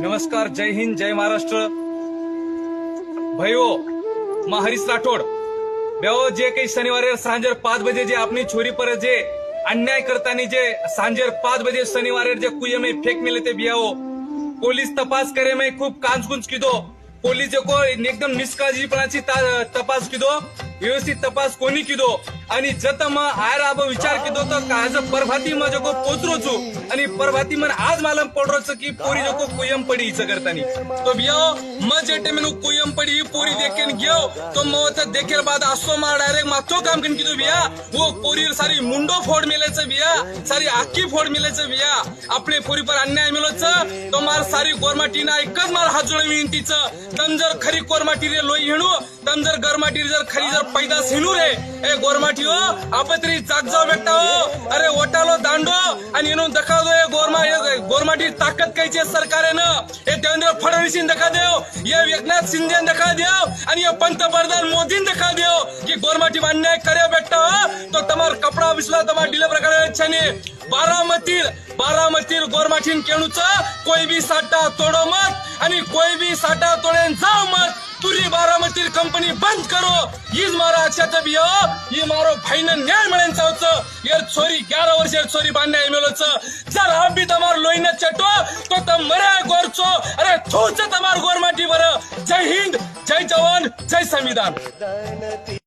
नमस्कार जय हिंद जय महाराष्ट्र. भयो मैं हरीश राठोड. बेहो जे काही शनिवारी सांजर पाच बजे जे आपली छोरी पर जे अन्याय करताना जे सांजर पाच बजे शनिवारी जे कुये में फेक मिले ते बियाओ पोलीस तपास करे में खूप कांचकुंच किदो. पोलीस को एकदम निष्काळजीपणाची तपास किदो. व्यवस्थित तपास कोणी किदो. आणि जत मग आयर आब विचार किदो तर काज परभाती मग जको पोचरो छु आणि परभाती मन आज मला पडरोच की पोरी जको कुयम पडी हिचं करतानी. तो बियो म जे टेमेनु कुयम पडी पोरी देखेन घेओ तो मग तर देखेर बाद असो मा डायरेक्ट मागचो काम कन किदो बिया. वो पोरी सारी मुंडो फोड मिलेचं बिया. सारी आखी फोड मिलेचं बिया. आपले पोरी पर अन्याय मिलोच तो मार सारी गोरमाटीना एकच मार हात जोड विनंतीचं तन जर खरी कोरमाटी रे लोई हिणू. तन जर गरमाटी जर खरी जर पैदास हिणू रे. ए गोरमाटी बैठी हो आपतरी जागजाव भेटता हो अरे ओटालो दांडो आणि येऊन दखा दो गोरमा गोरमाटी ताकद कैची सरकारनं? हे देवेंद्र फडणवीसीन दखा देव हे एकनाथ शिंदेन दखा देव आणि हे पंतप्रधान मोदीन दखा देव. की गोरमाटी अन्याय करे भेटता हो तो तमार कपडा विसला तमार डिले प्रकारे छाने. बारामतील बारामतील गोरमाठीन केणूचं कोई भी साठा तोडो मत आणि कोई भी साठा तेल कंपनी बंद करो. ईज मारो अच्छा तब यो ये मारो भाई ने न्याय मिलन चाहतो ये छोरी 11 वर्ष छोरी बांधने एमएलओ छ जर हम भी तमार लोई ने चटो तो तम मरे गोरचो. अरे थूच तमार गोरमाटी बरा. जय हिंद जय जवान जय संविधान.